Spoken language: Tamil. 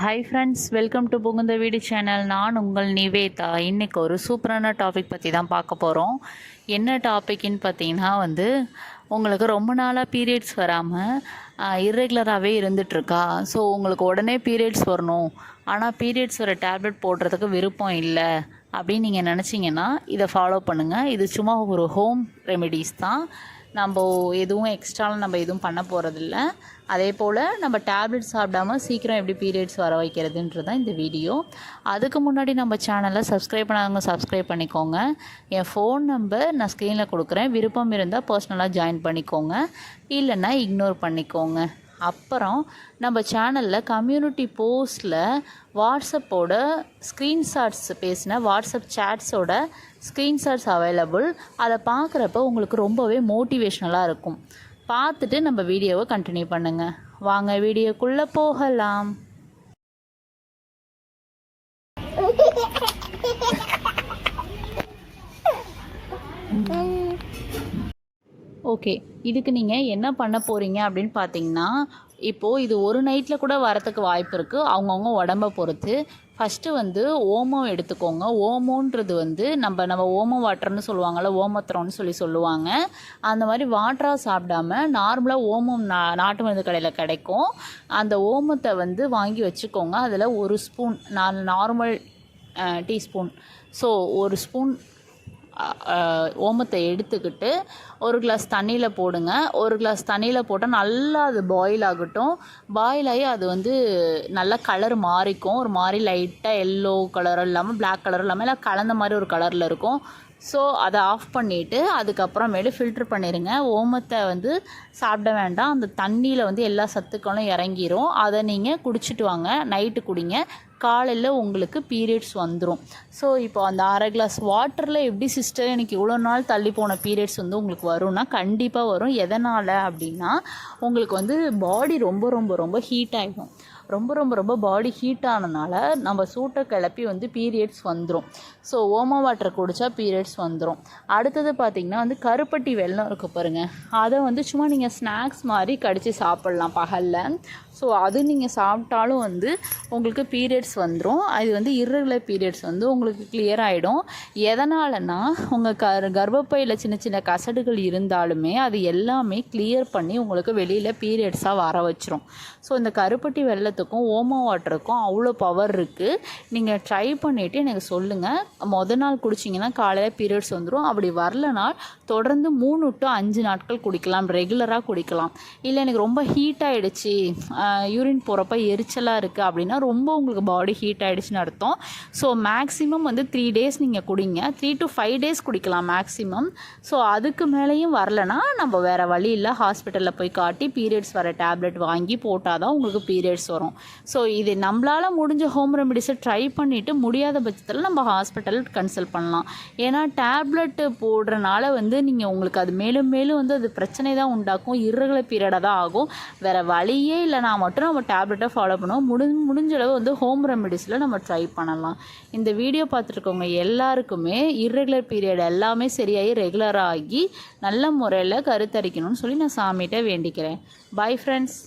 ஹாய் ஃப்ரெண்ட்ஸ் வெல்கம் டு புகுந்த வீடு சேனல் நான் உங்கள் நிவேதா. இன்றைக்கி ஒரு சூப்பரான டாபிக் பற்றி தான் பார்க்க போகிறோம் என்ன டாபிக்னு பார்த்தீங்கன்னா வந்து உங்களுக்கு ரொம்ப நாளாக பீரியட்ஸ் வராமல் இர்ரெகுலராகவே இருந்துகிட்ருக்கா ஸோ உங்களுக்கு உடனே பீரியட்ஸ் வரணும். ஆனால் பீரியட்ஸ் வர டேப்லெட் போடுறதுக்கு விருப்பம் இல்லை. அப்படின்னு நீங்கள் நினச்சிங்கன்னா இதை ஃபாலோ பண்ணுங்கள் இது சும்மா ஒரு ஹோம் ரெமெடிஸ் தான். நம்ம எதுவும் எக்ஸ்ட்ராலாம் நம்ம எதுவும் பண்ண போகிறதில்ல அதே போல் நம்ம டேப்லெட் சாப்பிடாம சீக்கிரம் எப்படி பீரியட்ஸ் வர வைக்கிறதுன்றது தான் இந்த வீடியோ அதுக்கு முன்னாடி நம்ம சேனலை சப்ஸ்கிரைப் பண்ணாதவங்க சப்ஸ்கிரைப் பண்ணிக்கோங்க. என் ஃபோன் நம்பர் நான் ஸ்க்ரீனில் கொடுக்குறேன். விருப்பம் இருந்தால் பர்சனலாக ஜாயின் பண்ணிக்கோங்க. இல்லைன்னா இக்னோர் பண்ணிக்கோங்க. அப்புறம் நம்ம சேனலில் கம்யூனிட்டி போஸ்ட்டில் வாட்ஸ்அப்போட ஸ்க்ரீன்ஷாட்ஸ் பேசின வாட்ஸ்அப் சேட்ஸோட ஸ்க்ரீன்ஷாட்ஸ் அவைலபிள் அதை பார்க்குறப்ப உங்களுக்கு ரொம்பவே மோட்டிவேஷ்னலாக இருக்கும். பார்த்துட்டு நம்ம வீடியோவை கண்டினியூ பண்ணுங்கள் வாங்க வீடியோக்குள்ளே போகலாம். ஓகே. இதுக்கு நீங்கள் என்ன பண்ண போகிறீங்க அப்படின்னு பார்த்தீங்கன்னா இப்போது இது ஒரு நைட்டில் கூட வரத்துக்கு வாய்ப்பு இருக்குது அவங்கவுங்க உடம்ப பொறுத்து. ஃபஸ்ட்டு வந்து ஓமம் எடுத்துக்கோங்க. ஓமோன்றது வந்து நம்ம நம்ம ஓமம் வாட்டர்னு சொல்லுவாங்கள்ல ஓமத்திரம்னு சொல்லி சொல்லுவாங்க. அந்த மாதிரி வாட்டராக சாப்பிடாம நார்மலாக ஓமம் நா நாட்டு மருந்து கடையில் கிடைக்கும். அந்த ஓமத்தை வந்து வாங்கி வச்சுக்கோங்க. அதில் ஒரு ஸ்பூன் நான் நார்மல் டீஸ்பூன். ஸோ ஒரு ஸ்பூன் ஓமத்தை எடுத்துக்கிட்டு ஒரு கிளாஸ் தண்ணியில் போடுங்க. ஒரு கிளாஸ் தண்ணியில் போட்டால் நல்லா அது பாயில் ஆகட்டும். பாயில் ஆகி அது வந்து நல்லா கலர் மாறிக்கும். ஒரு மாதிரி லைட்டாக எல்லோ கலரும் இல்லாமல் பிளாக் கலரும் இல்லாமல் எல்லாம் கலந்த மாதிரி ஒரு கலரில் இருக்கும். ஸோ அதை ஆஃப் பண்ணிவிட்டு அதுக்கப்புறமேலு ஃபில்ட்ரு பண்ணிடுங்க ஓமத்தை வந்து சாப்பிட வேண்டாம். அந்த தண்ணியில் வந்து எல்லா சத்துக்களும் இறங்கிரும். அதை நீங்கள் குடிச்சிட்டு வாங்க. நைட்டு குடிங்க. காலையில் உங்களுக்கு பீரியட்ஸ் வந்துடும் ஸோ இப்போ அந்த அரை கிளாஸ் வாட்டரில் எப்படி சிஸ்டர் எனக்கு இவ்வளோ நாள் தள்ளி போன பீரியட்ஸ் வந்து உங்களுக்கு வரும்னா கண்டிப்பாக வரும். எதனால் அப்படின்னா உங்களுக்கு வந்து பாடி ரொம்ப ரொம்ப ரொம்ப ஹீட் ஆகிடும் ரொம்ப ரொம்ப ரொம்ப பாடி ஹீட் ஆனனால நம்ம சூட்டை கிளப்பி வந்து பீரியட்ஸ் வந்துடும் ஸோ ஓமா வாட்டர் குடித்தா பீரியட்ஸ் வந்துடும் அடுத்தது பார்த்திங்கன்னா வந்து கருப்பட்டி வெள்ளம் இருக்க பாருங்கள் அதை வந்து சும்மா நீங்கள் ஸ்நாக்ஸ் மாதிரி கடித்து சாப்பிட்லாம் பகலில். ஸோ அது நீங்கள் சாப்பிட்டாலும் வந்து உங்களுக்கு பீரியட்ஸ் வந்துடும் அது வந்து இர்ரெகுலர் பீரியட்ஸ் வந்து உங்களுக்கு கிளியர் ஆகிடும் எதனாலனா உங்கள் க கர்ப்பப்பையில் சின்ன சின்ன கசடுகள் இருந்தாலுமே அது எல்லாமே கிளியர் பண்ணி உங்களுக்கு வெளியில் பீரியட்ஸாக வர வச்சிரும். ஸோ இந்த கருப்பட்டி வெள்ளத்துக்கும் ஓமோ வாட்டருக்கும் அவ்வளோ பவர் இருக்குது நீங்கள் ட்ரை பண்ணிவிட்டு எனக்கு சொல்லுங்கள் மொதல் நாள் குடிச்சிங்கன்னா காலையில் பீரியட்ஸ் வந்துடும் அப்படி வரலனால் தொடர்ந்து மூணு டு அஞ்சு நாட்கள் குடிக்கலாம். ரெகுலராக குடிக்கலாம். இல்லை எனக்கு ரொம்ப ஹீட் ஆகிடுச்சு யூரின் போகிறப்ப எரிச்சலாக இருக்குது அப்படின்னா ரொம்ப உங்களுக்கு பாடி ஹீட் ஆகிடுச்சின்னு அர்த்தம். ஸோ மேக்ஸிமம் வந்து த்ரீ டேஸ் நீங்கள் குடிங்க. த்ரீ டு ஃபைவ் டேஸ் குடிக்கலாம் மேக்ஸிமம் ஸோ அதுக்கு மேலேயும் வரலனா நம்ம வேறு வழி இல்லை. ஹாஸ்பிட்டலில் போய் காட்டி பீரியட்ஸ் வர டேப்லெட் வாங்கி போட்டால் தான் உங்களுக்கு பீரியட்ஸ் வரும். ஸோ இது நம்மளால் முடிஞ்ச ஹோம் ரெமெடிஸை ட்ரை பண்ணிவிட்டு முடியாத பட்சத்தில் நம்ம ஹாஸ்பிட்டல் கன்சல்ட் பண்ணலாம். ஏன்னா டேப்லெட்டு போடுறனால வந்து நீங்கள் உங்களுக்கு அது மேலும் மேலும் வந்து அது பிரச்சனை தான் உண்டாக்கும். இர்ரெகுலர் பீரியடாக தான் ஆகும். வேறு வழியே இல்லைனா மட்டும் நம்ம டேப்லெட்டை ஃபாலோ பண்ணுவோம். முடி முடிஞ்ச அளவு வந்து ஹோம் ரெமெடிஸில் நம்ம ட்ரை பண்ணலாம். இந்த வீடியோ பார்த்துருக்கவங்க எல்லாருக்குமே இர்ரெகுலர் பீரியட் எல்லாமே சரியாகி ரெகுலராக ஆகி நல்ல முறையில் கருத்தரிக்கணும்னு சொல்லி நான் சாமிகிட்ட வேண்டிக்கிறேன். Bye friends